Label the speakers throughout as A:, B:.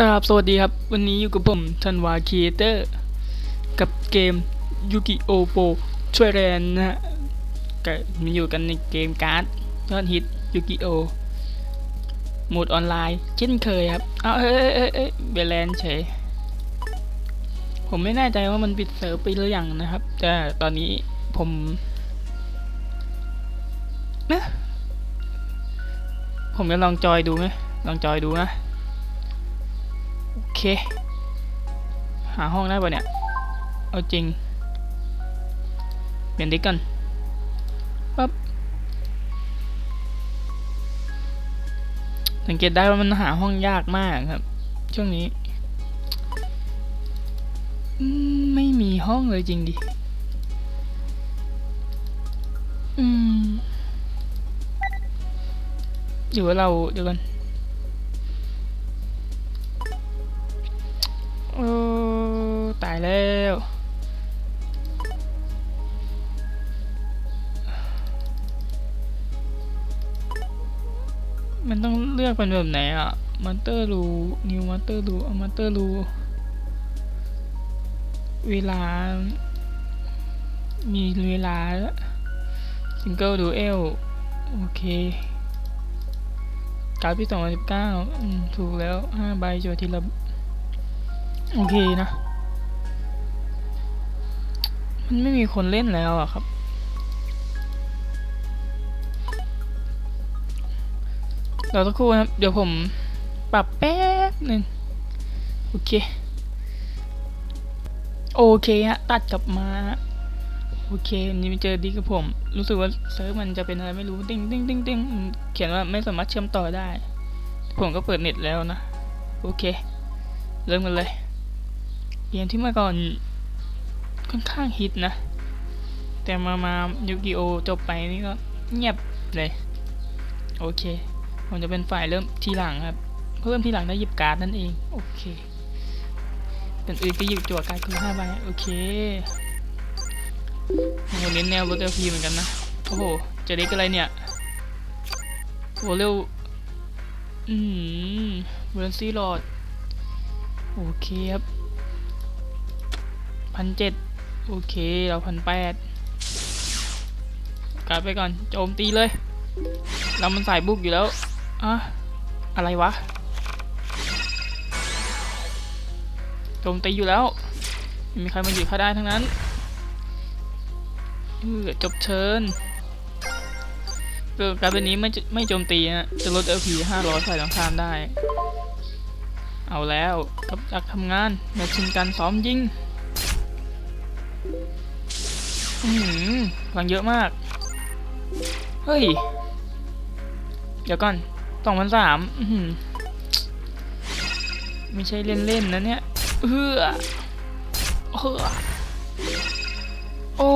A: ครับสวัสดีครับ วันนี้อยู่กับผมธันวาครีเอเตอร์กับเกมยูกิโอโปช่วยแรนนะฮะก็มีอยู่กันในเกมการ์ดยอดฮิตยูกิโอโหมดออนไลน์เช่นเคยครับ เอาเอ้ยเอ้ยเอ้ยเบลแลนเฉย ผมไม่แน่ใจว่ามันปิดเซิร์ฟไปหรือยังนะครับ แต่ตอนนี้ผมนะผมจะลองจอยดูไหมลองจอยดูนะ เค หาห้องได้ปะเนี่ย เอาจริง เปลี่ยนดิกกันปั๊บสังเกตได้ว่ามันหาห้องยากมากครับ ช่วงนี้ ไม่มีห้องเลยจริงดิ อืมเดี๋ยวเราเดี๋ยวกันายแล้วมันต้องเลือกเป็นแบบไหนอะมอนเตอร์รูนิวมอนเตอร์รูเอามอนเตอร์รูเวลา มีเวลาซิงเกิลดูเอลโอเคการ์ดปีสองพันสิบเก้าถูกแล้วห้าใบจวทีละ โอเคนะ มันไม่มีคนเล่นแล้วอะครับ เราต้องครู่นะครับ เดี๋ยวผมปรับแป๊บหนึ่งโอเค โอเคฮะ ตัดกลับมา โอเควันนี้มาเจอดีกับผม รู้สึกว่าเซิร์ฟมันจะเป็นอะไรไม่รู้ติ้งติ้งติ้งติ้งเขียนว่าไม่สามารถเชื่อมต่อได้ ผมก็เปิดเน็ตแล้วนะ โอเค เริ่มกันเลยเกมที่เมื่อก่อน ค่อนข้างฮิตนะ แต่มามายูกิโอจบไปนี่ก็เงียบเลย โอเค ผมจะเป็นฝ่ายเริ่มทีหลังครับเริ่มทีหลังได้หยิบการ์ดนั่นเอง โอเคเป็นอื่นก็หยิบจั่วการ์ดคือห้าใบโอเคผมเน้นแนวรถเอลพีเหมือนกันนะ โอ้โห จะเด็กอะไรเนี่ยโหเร็ว อืมเบรนซี่ลอด โอเคครับพันเจ็ด โอเคเราพันแปดกลับไปก่อนโจมตีเลย เรามันสายบุกอยู่แล้วอะอะไรวะโจมตีอยู่แล้วไม่มีใครมาหยุดเขาได้ทั้งนั้นจบเชิญเออการเป็นนี้ไม่ไม่โจมตีนะจะลด LP 500ใส่หลังคามได้ เอาแล้วกับจากทำงานแมชชินกันซ้อมยิง อืมพลังเยอะมาก เฮ้ย เดี๋ยวก่อนสองพันสามไม่ใช่เล่นๆนะเนี่ยเออเออโอ้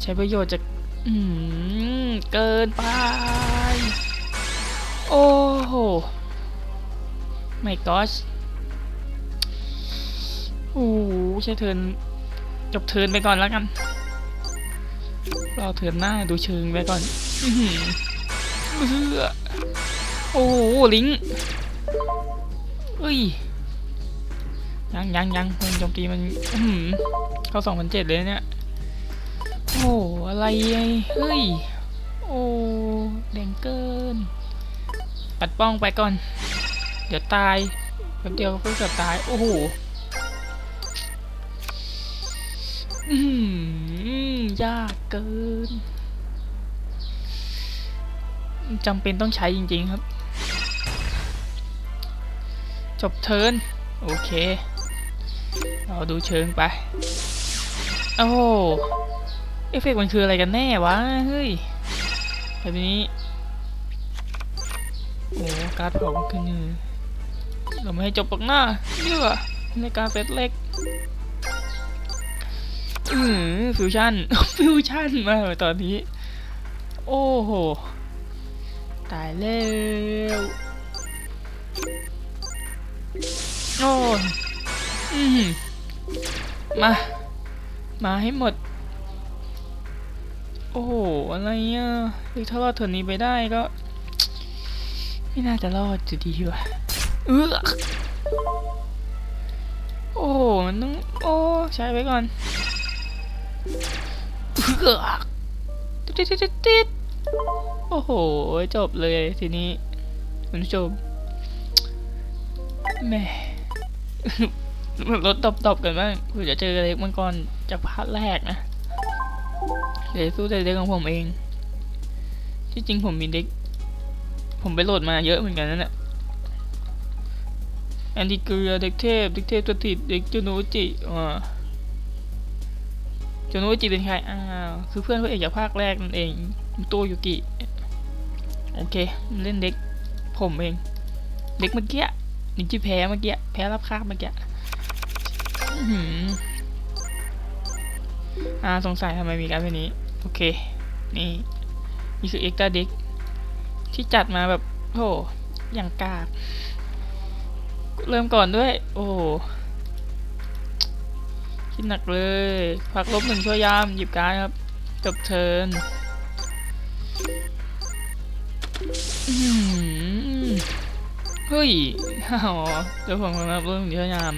A: ใช้ประโยชน์จากอืมเกินไป โอ้โหไม่กอช โอ้โหใช้เทินจบเทินไปก่อนแล้วกันรอเทินหน้าดูเชิงไปก่อนโอ้โหลิงเอ้ยยังยังยังมันโจมตีมันเข้าสองพันเจ็ดเลยเนี่ยโอ้อะไรเฮ้ยโอ้แดงเกิน ปัดป้องไปก่อน เดี๋ยวตายแป๊บเดียวก็เกือบตาย โอ้โห อืมยากเกินจำเป็นต้องใช้จริง ๆ ครับ จบเทิร์นโอเค เราดูเชิงไป โอ้เอฟเฟกต์มันคืออะไรกันแน่วะ เฮ้ยแบบนี้ โอ้การ์ดเผาขึ้นมือเราไม่ให้จบปกหน้าเยื่อในการเซตเล็ก อือฟิวชั่น ฟิวชั่นมาเลยตอนนี้ โอ้โห ตายแล้วโอ้ยอืมมา มาให้หมด โอ้โห อะไรอะถ้ารอดเถินนี้ไปได้ก็ ไม่น่าจะรอดจะดีว่ะเออโอ้โหมันต้อง โอ้ ใช้ไว้ก่อน เออติดติดติดติดโอ้โห จบเลยทีนี้คุณผู้ชมแหม่รถตบๆกันบ้างเพื่อจะเจอเล็กมังกรจากพาร์ทแรกนะเดี๋ยวสู้เด็กของผมเอง ที่จริงผมมีเด็ก ผมไปโหลดมาเยอะเหมือนกันนั่นแหละแอนติเกลือเด็กเทพ เด็กเทพสถิตเด็กจูโนจิอ่า จูโนจิเป็นใคร อ้าว คือเพื่อนพระเอกจากภาคแรกนั่นเองโตยุกิ โอเค เล่นเด็ก ผมเอง เด็กเมื่อกี้นิจิแพ้เมื่อกี้ แพ้รับคาบเมื่อกี้อ่า สงสัยทำไมมีการแบบนี้ โอเค นี่ นี่คือเอ็กตาเด็กที่จัดมาแบบโอ้อย่างกาก เริ่มก่อนด้วย โอ้ คิดหนักเลยพักลบหนึ่งช่วยยามหยิบการครับจบเทิร์นเฮ้ยอ๋อเดี๋ยวผมครับลบหนึ่งช่วยยาม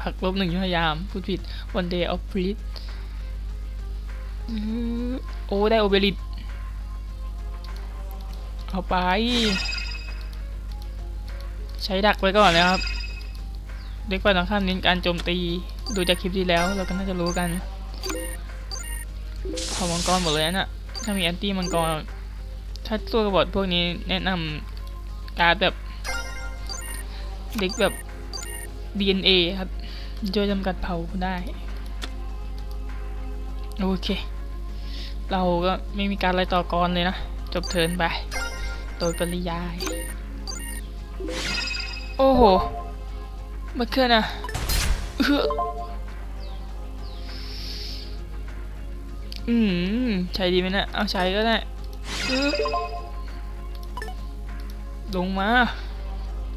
A: พักลบหนึ่งช่วยยามพูดผิด one day of freeze อื้อโอ้ได้โอเบริตเอาไป ใช้ดักไว้ก่อนนะครับเด็กฝ่างข้ามเน้นการโจมตี ดูจากคลิปที่แล้วเราก็น่าจะรู้กันเผามังกรหมดเลยนะถ้ามีแอนตี้มังกรถ้าตัวกระบอกพวกนี้แนะนำการแบบเด็กแบบ DNA ครับช่วยจำกัดเผาได้โอเค เราก็ไม่มีการอะไรต่อกรเลยนะ จบเทินไป โดยปริยาย โอ้โหมาเคลื่อนอะเออ อืมใช้ดีไหมเนะเอาใช้ก็ได้ลงมา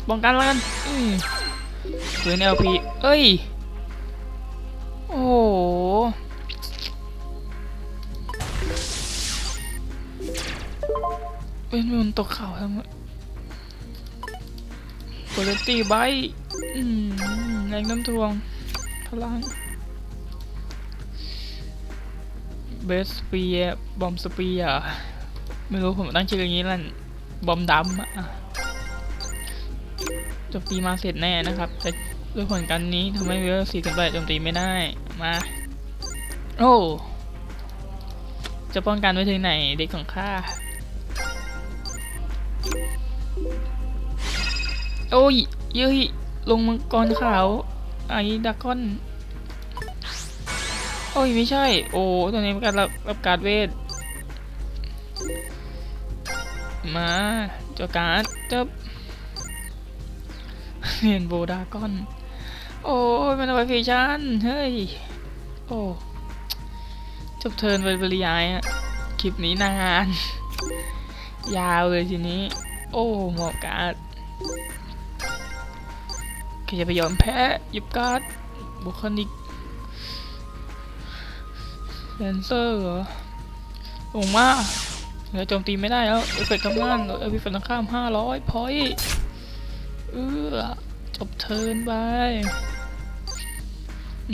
A: ป้องกันแล้วกันอืมปืน LP เอ้ย โอ้โหเป็นมันตกเข่าทั้งหมดโคเลตี้ไบอืมแรงน้ำทวง พลัง เบสเปียบอมสเปียไม่รู้ผมตั้งชื่ออย่างนี้แหละบอมดำอะจมตีมาเสร็จแน่นะครับแต่ด้วยผลการนี้ทำให้เวลสี่ถึงแปดโจมตีไม่ได้มา โอ้จะป้องกันไว้ถึงไหนเด็กของข้าโอ้ยเย้ยลงมังกรขาวไอ้ดากอน โอ้ยไม่ใช่ โอ้ตัวนี้เป็นการรับรับการเวท มาเจาการจับเห็นโบดากอน โอ้ยมันเอาไปฟิชันเฮ้ย โอ้จบเทินไปบริยายอะคลิปนี้นาน ยาวเลยทีนี้ โอ้หมอการ์ดใครจะไปยอมแพ้ยิบการ์ดบุคลิก แลนเซอร์เหรอลงมาเหลือโจมตีไม่ได้แล้วเอฟเฟกต์ทำงานเอฟเฟกต์ฝั่งข้ามห้าร้อยพอยต์เออจบเทินไป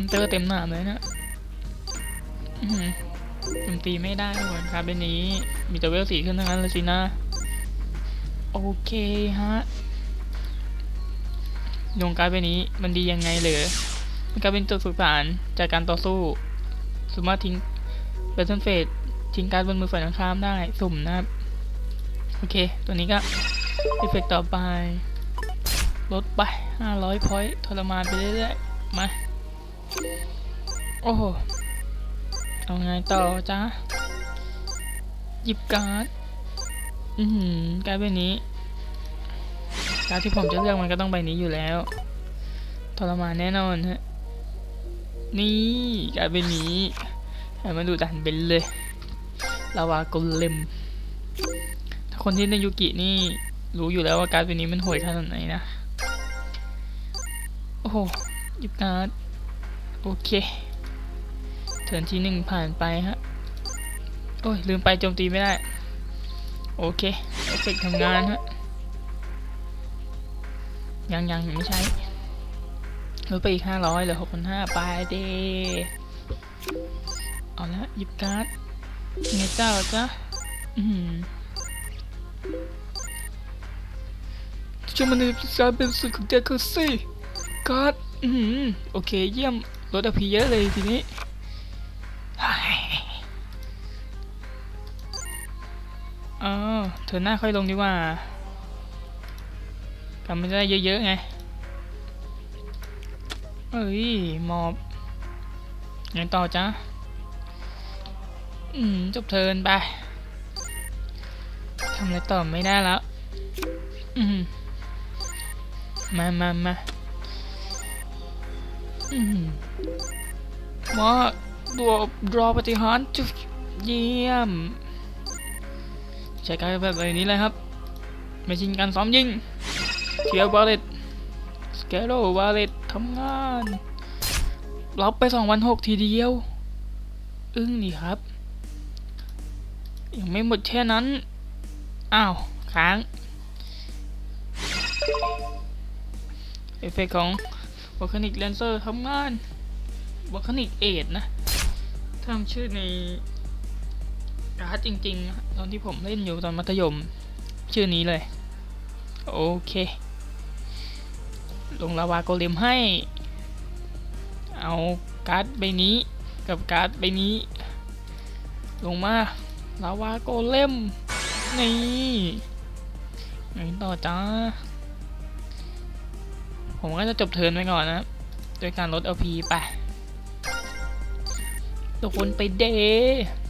A: เตอร์เต็มหน้าเลยนะโจมตีไม่ได้เหมือนครับเป็นนี้ มีแต่เวลสีขึ้นทั้งนั้นเลยสินะ โอเคฮะดวงการ์ดใบนี้มันดียังไงเหรอมันก็เป็นตัวฝึกฐานจากการต่อสู้ สามารถทิ้งเบทเทิลเฟสทิ้งการ์ดบนมือฝ่ายตรงข้ามได้สุ่มนะครับ โอเค ตัวนี้ก็เอฟเฟกต่อไป ลดไป 500 พอยต์ทรมานไปเรื่อยๆ มา โอ้โห เอาไงต่อจ้าหยิบการ์ด อือหือการ์ดใบนี้ การ์ดที่ผมจะเลือกมันก็ต้องใบนี้อยู่แล้ว ทรมานแน่นอนฮะ นี่การ์ดใบนี้ให้มันดูดันเป็นเลยลาวากลเลมถ้าคนที่ในยูกินี่รู้อยู่แล้วว่าการ์ดใบนี้มันโหดขนาดไหนนะ โอ้โหหยิบการ์ดโอเคเทิร์นที่หนึ่งผ่านไปฮะ โอ้ย ลืมไปโจมตีไม่ได้ โอเคเอฟเฟกทำงานฮะ ยังยังยังไม่ใช้ ลดไปอีกห้าร้อยเหลือหกพันห้าไปเดเอาละหยิบการ์ดไงเจ้าจ๊ะอืมช่วยมันในการเป็นสุดของเจคซี่การ์ดอืมโอเคเยี่ยมลดอพีเยอะเลยทีนี้เอ๋อเธอหน้าค่อยลงดีกว่าทำไม่ได้เยอะๆไง เอ้ยมอบยังต่อจ้ะอืมจบเทินไปทำอะไรต่อไม่ได้แล้วอืมมามามาอืมมาตัวรอปฏิหารจุ๊บเยี่ยมใช้การแบบนี้เลยครับไม่ชินการซ้อมยิงเทียบาเลต สเกโรบาเลตทำงาน รับไปสองวันหกทีเดียว อึ้งนี่ครับ ยังไม่หมดแค่นั้น อ้าว ค้าง เอฟเฟกของวอคานิกแลนเซอร์ทำงานวอคานิกเอดนะทำชื่อในการ์ดจริงๆ ตอนที่ผมเล่นอยู่ตอนมัธยม ชื่อนี้เลย โอเค ลงลาวาโกเลมให้ เอาการ์ดใบนี้กับการ์ดใบนี้ ลงมาลาวาโกเลมนี่ไงต่อจ้า ผมก็จะจบเทิร์นไว้ก่อนนะโดยการลด LP ไปโดนไปเด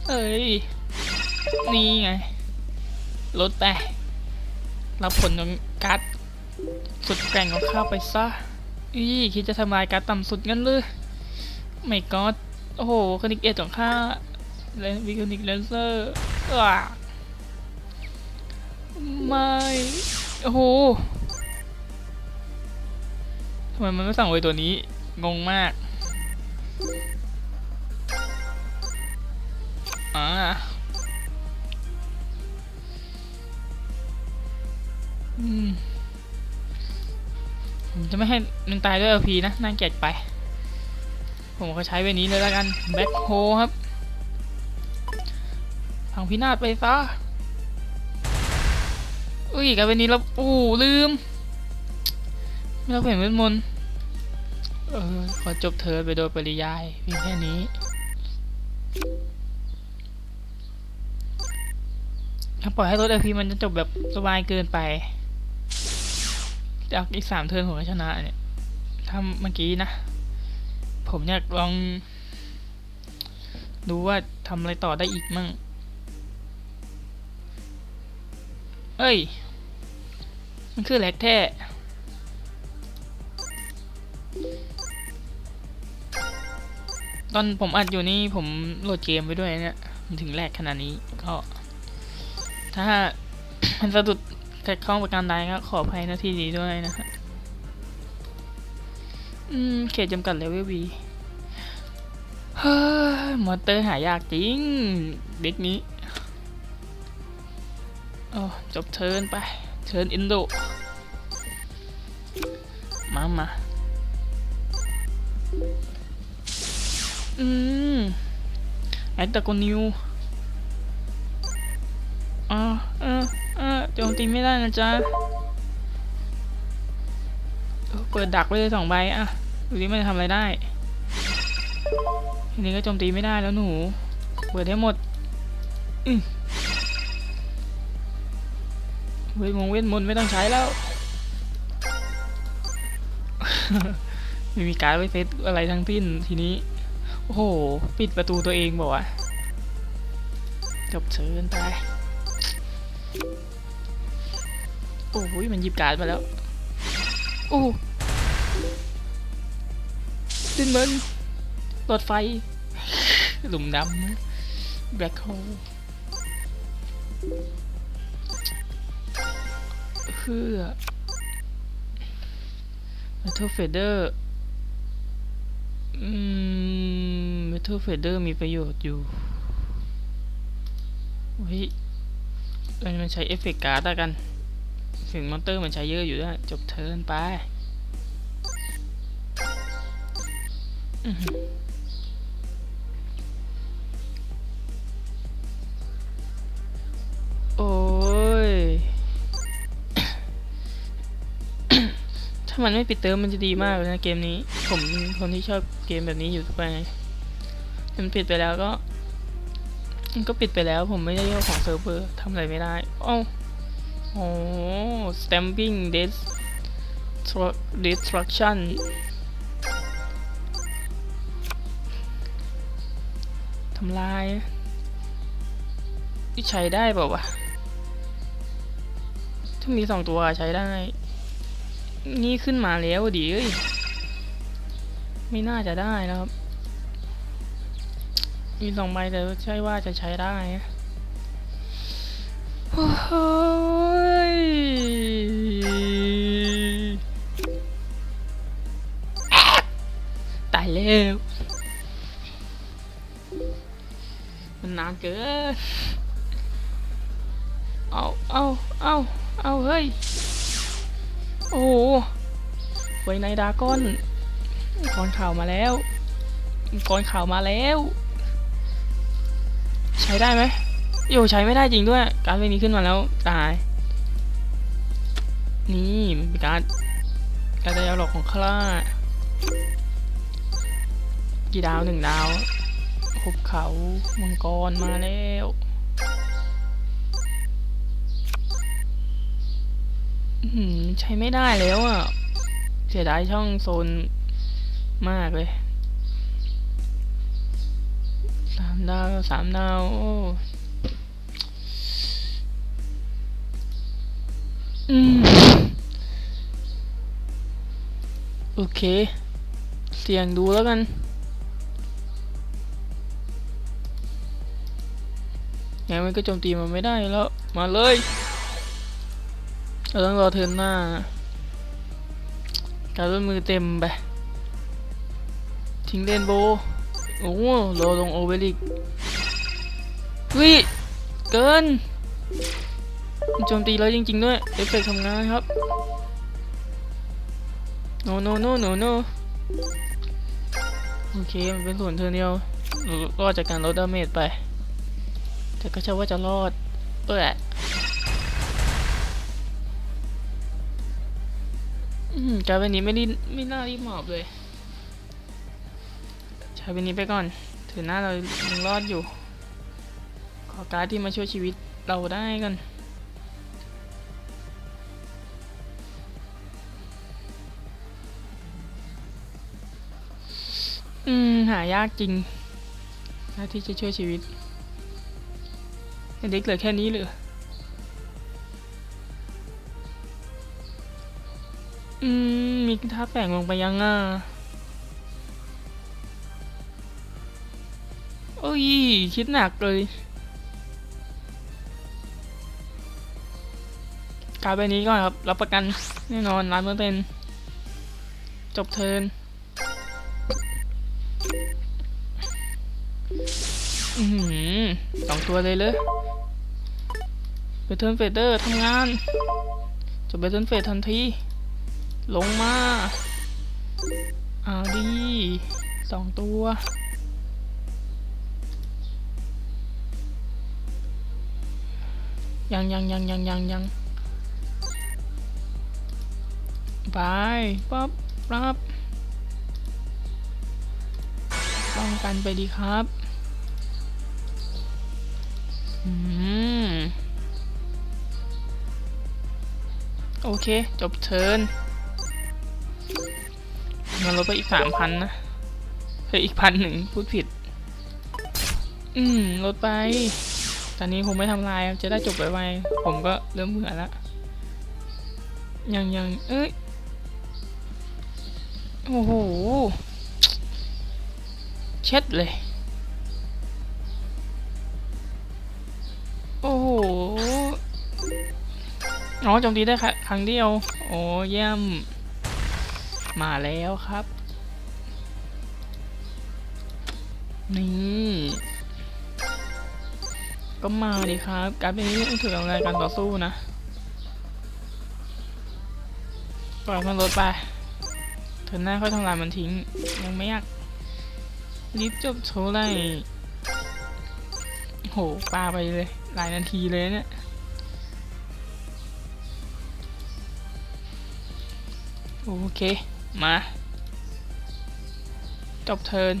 A: เอ้ย นี่ไง ลดไป รับผลของการ์ด สุดแกร่งของข้าไปซะอีคิดจะทำลายการต่ำสุดงั้นเลยไม่กอดโอ้โหคนิกเอ็ดของข้าเลนวิคนิกเลนเซอร์อะไม่ โอ้โหทำไมมันไม่สั่งไว้ตัวนี้ งงมาก อ่า จะไม่ให้มันตายด้วย LP นะน่าเกลียดไป ผมก็ใช้ใบนี้เลยแล้วกันแบ็คโฮครับพังพินาศไปซะอุ้ยกับใบนี้แล้วอู้ลืมไม่ต้องเห็นเวทมนต์เออขอจบเธอไปโดยปริยายเพียงแค่นี้ถ้าปล่อยให้รถ LP มันจะจบแบบสบายเกินไป จากอีกสามเทิร์นผมก็ชนะเนี่ยถ้าเมื่อกี้นะ ผมอยากลอง ดูว่าทำอะไรต่อได้อีกมั่ง เอ้ย มันคือแหลกแท้ตอนผมอัดอยู่นี่ผมโหลดเกมไปด้วยเนี่ยมันถึงแหลกขนาดนี้ก็ ถ้ามันสะดุด ขัดข้องประการใดก็ขออภัยหน้าที่นี้ด้วยนะฮะอืม เขตจำกัดเลเวลบีเฮ้ยมอนเตอร์หายากจริง เด็กนี้โอ้จบเทิร์นไปเทิร์นอินโด มามาอืมไอ้ตะโกนิวอ๋อเออเอ จมตีไม่ได้นะจ๊ะเปิดดักไว้เลยสองใบอะดูดิมันจะทำอะไรได้ทีนี้ก็โจมตีไม่ได้แล้วหนู เปิดให้หมดเวทมงเวทมนต์ไม่ต้องใช้แล้ว ไม่มีการไว้เซตอะไรทั้งสิ้นทีนี้ โอ้โห ปิดประตูตัวเองบอกว่าจบเชิญไป โอ้ยมันหยิบการ์ดมาแล้ว โอ้ดินมันหลอดไฟ หลุมดำแบล็คโฮลเพื่อ Metal Fader อืม Metal Fader มีประโยชน์อยู่เฮ้ยเราจะมาใช้เอฟเฟกต์การ์ดแล้วกัน ถึงมอนเตอร์มันใช้เยอะอยู่ด้วย จบเทิร์นไปโอ้ย ถ้ามันไม่ปิดเติมมันจะดีมากเลยนะเกมนี้ ผมเป็นคนที่ชอบเกมแบบนี้อยู่ทุกไปมันปิดไปแล้วก็ มันก็ปิดไปแล้วผมไม่ได้เจ้าของเซิร์ฟเวอร์ทำอะไรไม่ได้ เอ้า โอ้ stamping destruction ทำลายใช้ได้เปล่าวะ ถ้ามีสองตัวใช้ได้ นี่ขึ้นมาแล้วดิเอ้ย ไม่น่าจะได้นะครับ มีสองใบแต่ใช่ว่าจะใช้ได้โอ้ ตายแล้วมันนานเกิน เอาเอาเอาเอาเฮ้ย โอ้โหไว้ในดาก้อนก่อนข่าวมาแล้วก่อนข่าวมาแล้ว ใช้ได้ไหมโยใช้ไม่ได้จริงด้วย การดใบนี้ขึ้นมาแล้วตาย นี่มันเป็นการการดดาวหลอกของคลากี่ดาวหนึ่งดาวหุบเขามังกรมาแล้วอื้อหือใช้ไม่ได้แล้วอะ เสียดายช่องโซนมากเลยสามดาวสามดาว โอ้อืม โอเค เสี่ยงดูแล้วกันยังมันก็โจมตีมันไม่ได้แล้ว มาเลย เราต้องรอเทินหน้า การร่วมมือเต็มไป ทิ้งเลนโบ โอ้โหรอลงโอเวลิกวิ เกินมันโจมตีแล้วจริง ๆ ด้วย เอฟเฟกต์ทำงานครับ โนโนโนโนโนโอเคมันเป็นส่วนเธอเดียวรอดจากการลดดาเมจไป แต่ก็เชื่อว่าจะรอดเอออืมการเป็นนี้ไม่ได้ไม่น่ารีบหมอบเลยใช้เป็นนี้ไปก่อน ถือหน้าเรายังรอดอยู่ ขอการดที่มาช่วยชีวิตเราได้กัน หายากจริงการดที่จะช่วยชีวิตเด็กเหลือแค่นี้เลยอืม มีท่าแฝงลงไปยังอะโอ้ย คิดหนักเลยการไปนี้ก่อนครับ รับประกันแน่นอนร้านเปอร์เซ็นจบเทิร์น สองตัวเลยเลยเบเทิร์เฟเดอร์ทำงาน จบเบเทิร์เฟดทันที ลงมาเอาดีสองตัวยังยังยังยังยังยังไปป๊อบรับป้องกันไปดีครับ อืม โอเค จบเทิร์นมันลดไปอีกสามพันนะ เฮ้ย อีกพันหนึ่งพูดผิด อืม ลดไป ตอนนี้ผมไม่ทำลาย จะได้จบไวๆผมก็เริ่มเบื่อแล้วยังยัง เอ้ย โอ้โห เช็ดเลย โอ้โหอ๋อโจมตีได้ค่ครั้งเดียว โอ้เยี่ยม มาแล้วครับ นี่ ก็มาดิครับ การเป็นนี้ต้องถืออะไรการต่อสู้นะปล่อยมันลดไปเธอหน้าค่อยทำลายมันทิ้ง ยังไม่อยากรีบจบโชว์เลย โหปาไปเลย หลายนาทีเลยเนี่ยโอเค มา จบเทิร์น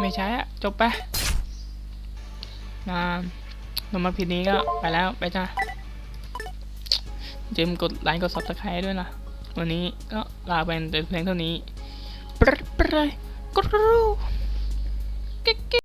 A: ไม่ใช่อะจบไปมาลงมาผิดนี้ก็ไปแล้ว ไปจ้าเจมกดไลค์กดซับสไครต์ด้วยนะ วันนี้ก็ลาไปแต่เพียงเท่านี้ปรปรกรูกิ๊กกิ๊ก